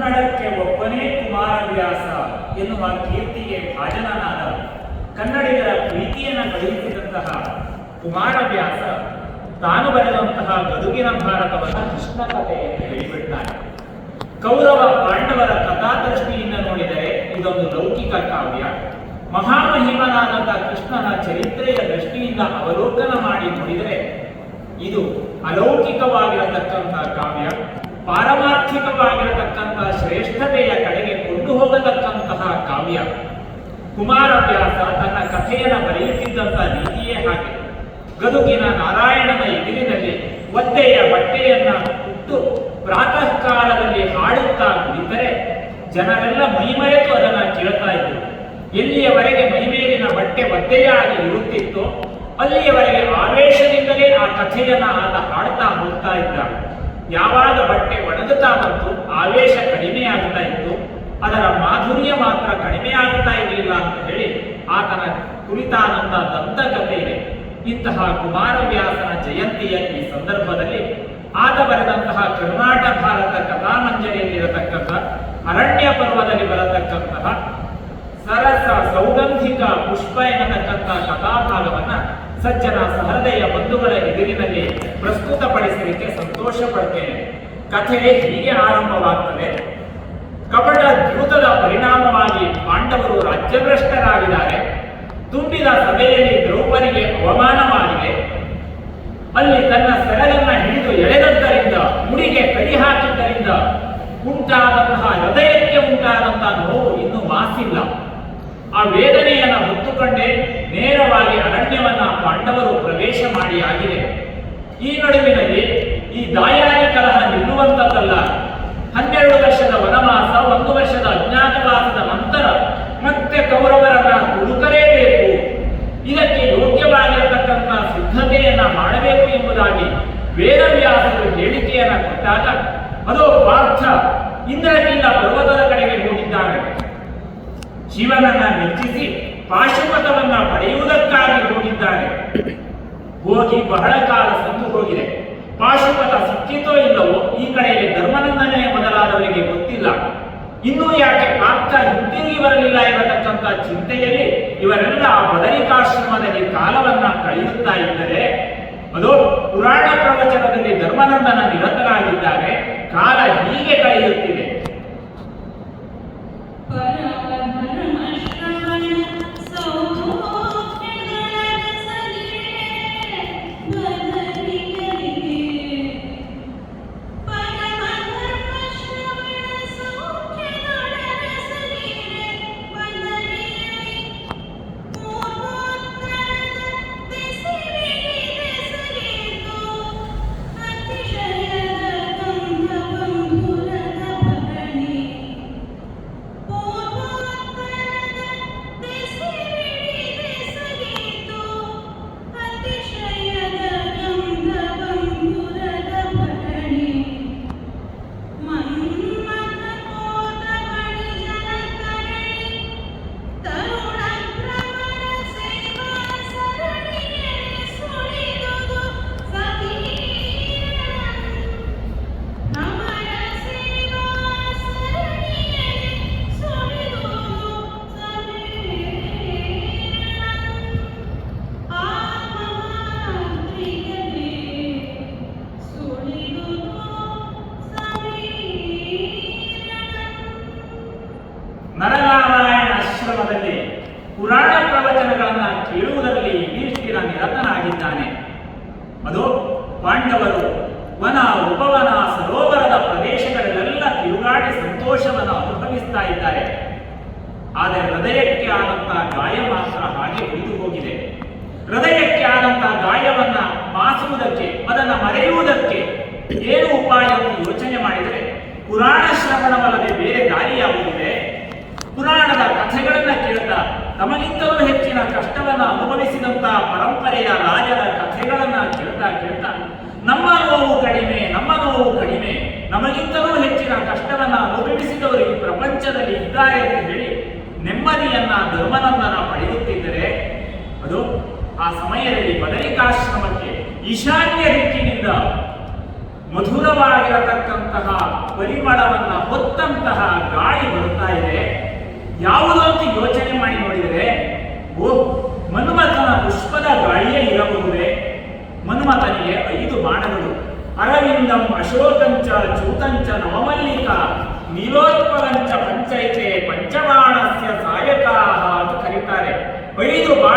ಕನ್ನಡಕ್ಕೆ ಒಬ್ಬನೇ ಕುಮಾರವ್ಯಾಸ ಎನ್ನುವ ಕೀರ್ತಿಗೆ ಭಾಜನನಾದ ಕನ್ನಡಿಗರ ಪ್ರೀತಿಯನ್ನು ಗಳಿಸಿದಂತಹ ಕುಮಾರವ್ಯಾಸ ತಾನು ಬರೆದಂತಹ ಗದುಗಿನ ಭಾರತವನ್ನು ಕೃಷ್ಣ ಕಥೆಯನ್ನು ಹೇಳಿಬಿಡ್ತಾನೆ. ಕೌರವ ಪಾಂಡವರ ಕಥಾದೃಷ್ಟಿಯಿಂದ ನೋಡಿದರೆ ಇದೊಂದು ಲೌಕಿಕ ಕಾವ್ಯ. ಮಹಾಮಹಿಮನಾದಂತಹ ಕೃಷ್ಣನ ಚರಿತ್ರೆಯ ದೃಷ್ಟಿಯಿಂದ ಅವಲೋಕನ ಮಾಡಿ ನೋಡಿದರೆ ಇದು ಅಲೌಕಿಕವಾಗಿರತಕ್ಕಂತಹ ಕಾವ್ಯ. ಪಾರಮಾರ್ಥಿಕವಾಗಿರತಕ್ಕಂತಹ ಶ್ರೇಷ್ಠತೆಯ ಕಡೆಗೆ ಕೊಂಡು ಹೋಗತಕ್ಕಂತಹ ಕಾವ್ಯ. ಕುಮಾರವ್ಯಾಸ ತನ್ನ ಕಥೆಯನ್ನು ಬರೆಯುತ್ತಿದ್ದಂತಹ ರೀತಿಯೇ ಹಾಗೆ. ಗದುಗಿನ ನಾರಾಯಣನ ಎದುರಿನಲ್ಲಿ ಒದ್ದೆಯ ಬಟ್ಟೆಯನ್ನ ಉಟ್ಟು ಪ್ರಾತಃ ಕಾಲದಲ್ಲಿ ಹಾಡುತ್ತಾ ಕುಳಿತರೆ ಜನರೆಲ್ಲ ಮೈಮರೆತು ಅದನ್ನ ಕೇಳ್ತಾ ಇದ್ರು. ಎಲ್ಲಿಯವರೆಗೆ ಮೈಮೇಲಿನ ಬಟ್ಟೆ ಒದ್ದೆಯಾಗಿ ಇರುತ್ತಿತ್ತೋ ಅಲ್ಲಿಯವರೆಗೆ ಆವೇಶದಿಂದಲೇ ಆ ಕಥೆಯನ್ನ ಆತ ಹಾಡ್ತಾ ಹೋಗ್ತಾ ಇದ್ದ ಯಾವಾಗ ಬಟ್ಟೆ ಒಣಗುತ್ತಾ ಬಂತು, ಆವೇಶ ಕಡಿಮೆಯಾಗ್ತಾ ಇತ್ತು, ಅದರ ಮಾಧುರ್ಯ ಮಾತ್ರ ಕಡಿಮೆ ಆಗ್ತಾ ಇರಲಿಲ್ಲ ಅಂತ ಹೇಳಿ ಆತನ ಕುರಿತಾದಂತ ದಂತಕಥೆ ಇದೆ. ಇಂತಹ ಕುಮಾರವ್ಯಾಸನ ಜಯಂತಿಯ ಈ ಸಂದರ್ಭದಲ್ಲಿ ಆತ ಬರೆದಂತಹ ಕರ್ನಾಟ ಭಾರತ ಕಥಾಮಂಜರಿಯಲ್ಲಿರತಕ್ಕಂಥ ಅರಣ್ಯ ಪರ್ವದಲ್ಲಿ ಬರತಕ್ಕಂತಹ ಸರಸ ಸೌಗಂಧಿಕ ಪುಷ್ಪ ಎನ್ನತಕ್ಕಂತಹ ಕಥಾಭಾಗವನ್ನ ಸಜ್ಜನ ಸಹೃದಯ ಬಂಧುಗಳ ಎದುರಿನಲ್ಲಿ ಪ್ರಸ್ತುತಪಡಿಸಲಿಕ್ಕೆ ಸಂತೋಷ ಪಡ್ತೇನೆ ಕಥೆ ಹೀಗೆ ಆರಂಭವಾಗ್ತದೆ. ಕಪಟ ದ್ಯೂತದ ಪರಿಣಾಮವಾಗಿ ಪಾಂಡವರು ರಾಜ್ಯಭ್ರಷ್ಟರಾಗಿದ್ದಾರೆ. ತುಂಬಿದ ಸಭೆಯಲ್ಲಿ ದ್ರೌಪದಿಗೆ ಅವಮಾನವಾಗಿದೆ. ಅಲ್ಲಿ ತನ್ನ ಸೆರಗನ್ನ ಹಿಡಿದು ಎಳೆದದ್ದರಿಂದ ಮುಡಿಗೆ ಕಡಿ ಹಾಕಿದ್ದರಿಂದ ಉಂಟಾದಂತಹ ಹೃದಯಕ್ಕೆ ಉಂಟಾದಂತಹ ನೋವು ಇನ್ನೂ ಮಾಸಿಲ್ಲ ಆ ವೇದನೆಯನ್ನು ಹೊತ್ತುಕೊಂಡೇ ನೇರವಾಗಿ ಅರಣ್ಯವನ್ನ ಪಾಂಡವರು ಪ್ರವೇಶ ಮಾಡಿ ಆಗಿದೆ. ಈ ನಡುವಿನಲ್ಲಿ ಈ ದಾಯಾರಿ ಕಲಹ ನಿಲ್ಲುವಂತದ್ದಲ್ಲ. ಹನ್ನೆರಡು ವರ್ಷದ ವನವಾಸ, ಒಂದು ವರ್ಷದ ಅಜ್ಞಾತವಾಸದ ನಂತರ ಮತ್ತೆ ಕೌರವರನ್ನ ಹುಡುಕಲೇಬೇಕು. ಇದಕ್ಕೆ ಯೋಗ್ಯವಾಗಿರತಕ್ಕಂತಹ ಸಿದ್ಧತೆಯನ್ನ ಮಾಡಬೇಕು ಎಂಬುದಾಗಿ ವೇದವ್ಯಾಸರು ಹೇಳಿಕೆಯನ್ನ ಕೊಟ್ಟಾಗ, ಅದು ಪಾರ್ಥ ಇಂದ್ರನಿಂದ ಪರ್ವತದ ಕಡೆಗೆ ಹೋಗಿದ್ದಾನೆ. ಶಿವನನ್ನ ಮೆಚ್ಚಿಸಿ ಪಾಶುಪತವನ್ನ ಪಡೆಯುವುದಕ್ಕಾಗಿ ಹೋಗಿದ್ದಾನೆ ಹೋಗಿ ಬಹಳ ಕಾಲ ಸಂದು ಹೋಗಿದೆ. ಪಾಶುಪತ ಸಿಕ್ಕಿತೋ ಇಲ್ಲವೋ, ಈ ಕಡೆಯಲ್ಲಿ ಧರ್ಮನಂದನೆ ಮೊದಲಾದವರಿಗೆ ಗೊತ್ತಿಲ್ಲ. ಇನ್ನೂ ಯಾಕೆ ಆಪ್ತ ಹಿಂತಿರುಗಿ ಬರಲಿಲ್ಲ ಎಂಬತಕ್ಕಂಥ ಚಿಂತೆಯಲ್ಲಿ ಇವರೆಲ್ಲ ಆ ಬದರಿಕಾಶ್ರಮದಲ್ಲಿ ಕಾಲವನ್ನ ಕಳೆಯುತ್ತಾ ಇದ್ದರೆ, ಅದು ಪುರಾಣ ಪ್ರವಚನದಲ್ಲಿ ಧರ್ಮನಂದನ ನಿರತರಾಗಿದ್ದಾರೆ, ಕಾಲ ಹೀಗೆ ಕಳೆಯುತ್ತಿದೆ. ಪುರಾಣ ಪ್ರವಚನಗಳನ್ನು ಕೇಳುವುದರಲ್ಲಿ ಯುಧಿಷ್ಠಿರ ನಿರತನಾಗಿದ್ದಾನೆ ಅದು ಪಾಂಡವರು ವನ ಉಪವನ ಸರೋವರದ ಪ್ರದೇಶಗಳಲ್ಲೆಲ್ಲ ತಿರುಗಾಡಿ ಸಂತೋಷವನ್ನು ಅನುಭವಿಸ್ತಾ ಇದ್ದಾರೆ. ಆದರೆ ಹೃದಯಕ್ಕೆ ಆದಂತಹ ಗಾಯ ಮಾತ್ರ ಹಾಗೆ ಉಳಿದು ಹೋಗಿದೆ. ಹೃದಯಕ್ಕೆ ಆದಂತಹ ಗಾಯವನ್ನ ಮಾಸುವುದಕ್ಕೆ ಅದನ್ನು ಮರೆಯುವುದಕ್ಕೆ ಏನು ಉಪಾಯ ಅಂತ ಯೋಚನೆ ಮಾಡಿದರೆ ಪುರಾಣ ಶ್ರವಣವಲ್ಲದೆ ಬೇರೆ ದಾರಿ ಪುರಾಣದ ಕಥೆಗಳನ್ನ ಕೇಳ್ತಾ ತಮಗಿಂತಲೂ ಹೆಚ್ಚಿನ ಕಷ್ಟವನ್ನು ಅನುಭವಿಸಿದಂತಹ ಪರಂಪರೆಯ ರಾಜರ ಕಥೆಗಳನ್ನ ಕೇಳ್ತಾ ಕೇಳ್ತಾ, ನಮ್ಮ ನೋವು ಕಡಿಮೆ, ನಮ್ಮ ನೋವು ಕಡಿಮೆ, ನಮಗಿಂತಲೂ ಹೆಚ್ಚಿನ ಕಷ್ಟವನ್ನ ಅನುಭವಿಸಿದವರು ಈ ಪ್ರಪಂಚದಲ್ಲಿ ಇದ್ದಾರೆ ಅಂತ ಹೇಳಿ ನೆಮ್ಮದಿಯನ್ನ, ಧರ್ಮನಂದನ ಪಡೆಯುತ್ತಿದ್ದರೆ ಅದು ಆ ಸಮಯದಲ್ಲಿ ಬದರಿಕಾಶ್ರಮಕ್ಕೆ ಈಶಾನ್ಯ ದಿಕ್ಕಿನಿಂದ ಮಧುರವಾಗಿರತಕ್ಕಂತಹ ಪರಿಮಳವನ್ನ ಹೊತ್ತಂತಹ ಗಾಳಿ ಬರ್ತಾ ಇದೆ. ಯಾವುದು ಅಂತ ಯೋಚನೆ ಮಾಡಿ ನೋಡಿದರೆ, ಓ ಮನುಮಥನ ಪುಷ್ಪದ ಗಾಳಿಯೇ ಇರಬಹುದೇ? ಮನುಮಥನಿಗೆ ಐದು ಬಾಣಗಳು. ಅರವಿಂದಂ, ಅಶೋಕಂಚ, ಚೂತಂಚ, ನವಮಲ್ಲಿಕ, ನೀಲೋತ್ಪಲಂಚ, ಪಂಚೈತೆ ಪಂಚಬಾಣಸ್ಯ ಸಾಯಕ ಅಂತ ಕರೀತಾರೆ. ಐದು ಬಾಣ